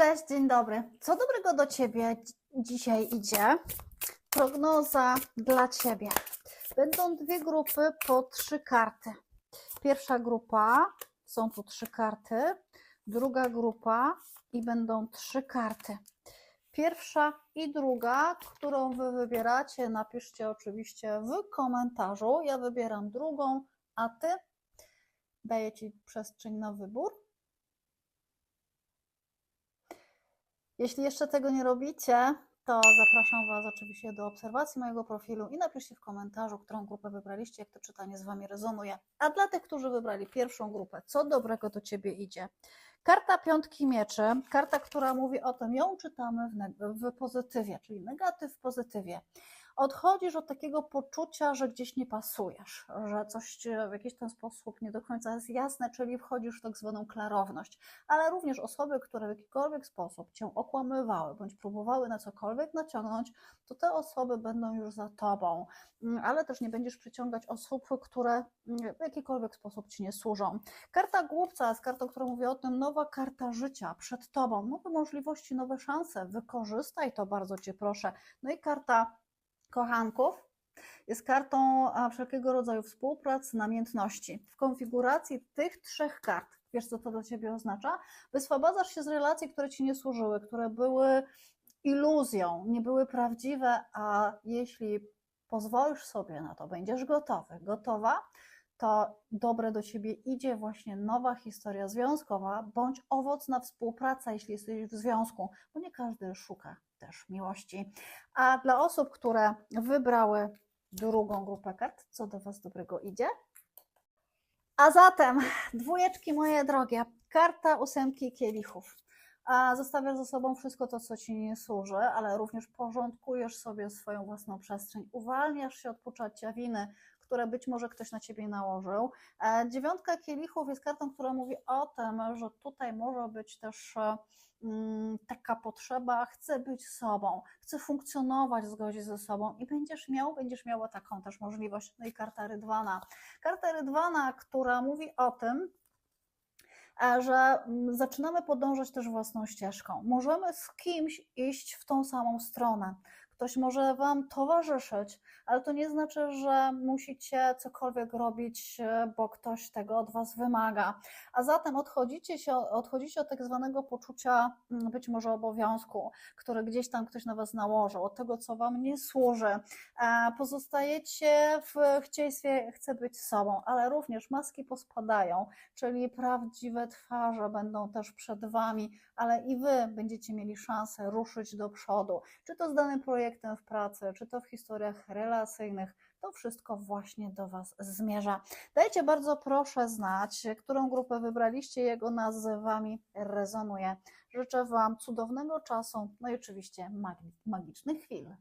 Cześć, dzień dobry. Co dobrego do Ciebie dzi- dzisiaj idzie? Prognoza dla Ciebie. Będą dwie grupy po trzy karty. Pierwsza grupa, są tu trzy karty. Druga grupa i będą trzy karty. Pierwsza i druga, którą Wy wybieracie, napiszcie oczywiście w komentarzu. Ja wybieram drugą, a Ty daję Ci przestrzeń na wybór. Jeśli jeszcze tego nie robicie, to zapraszam Was oczywiście do obserwacji mojego profilu i napiszcie w komentarzu, którą grupę wybraliście, jak to czytanie z Wami rezonuje. A dla tych, którzy wybrali pierwszą grupę, co dobrego do Ciebie idzie? Karta piątki mieczy, karta, która mówi o tym, ją czytamy w, w pozytywie, czyli negatyw w pozytywie. Odchodzisz od takiego poczucia, że gdzieś nie pasujesz, że coś w jakiś ten sposób nie do końca jest jasne, czyli wchodzisz w tak zwaną klarowność ale również osoby, które w jakikolwiek sposób cię okłamywały bądź próbowały na cokolwiek naciągnąć, to te osoby będą już za tobą, Mm, ale też nie będziesz przyciągać osób, które mm, w jakikolwiek sposób ci nie służą. Karta głupca jest kartą, która mówi o tym, nowa karta życia przed tobą, nowe możliwości, nowe szanse, wykorzystaj to bardzo cię proszę. No i karta kochanków, jest kartą wszelkiego rodzaju współpracy, namiętności. W konfiguracji tych trzech kart, wiesz co to dla Ciebie oznacza? Wyswobadzasz się z relacji, które Ci nie służyły, które były iluzją, nie były prawdziwe, a jeśli pozwolisz sobie na to, będziesz gotowy, gotowa, to dobre do Ciebie idzie właśnie nowa historia związkowa, bądź owocna współpraca, jeśli jesteś w związku, bo nie każdy szuka też miłości. A dla osób, które wybrały drugą grupę kart, co do Was dobrego idzie? A zatem, dwójeczki moje drogie, karta ósemki kielichów. A zostawiasz za sobą wszystko to, co ci nie służy, ale również porządkujesz sobie swoją własną przestrzeń, uwalniasz się od poczucia winy, które być może ktoś na ciebie nałożył. E, Dziewiątka kielichów jest kartą, która mówi o tym, że tutaj może być też e, mm, taka potrzeba, chcę być sobą, chcę funkcjonować w zgodzie ze sobą i będziesz miał, będziesz miała taką też możliwość. No i karta Rydwana. Karta Rydwana, która mówi o tym, że mm, zaczynamy podążać też własną ścieżką. Możemy z kimś iść w tą samą stronę. Ktoś może Wam towarzyszyć, ale to nie znaczy, że musicie cokolwiek robić, e, bo ktoś tego od Was wymaga. A zatem odchodzicie, się, odchodzicie od tak zwanego poczucia mm, być może obowiązku, które gdzieś tam ktoś na Was nałożył, od tego, co Wam nie służy. E, Pozostajecie w chcieństwie, chcę być sobą, ale również maski pospadają, czyli prawdziwe twarze będą też przed Wami, ale i Wy będziecie mieli szansę ruszyć do przodu, czy to z danym projektem w pracy, czy to w historiach relacyjnych. To wszystko właśnie do Was zmierza. Dajcie bardzo proszę znać, którą grupę wybraliście, jego nas z Wami rezonuje. Życzę Wam cudownego czasu, no i oczywiście magi- magicznych chwil.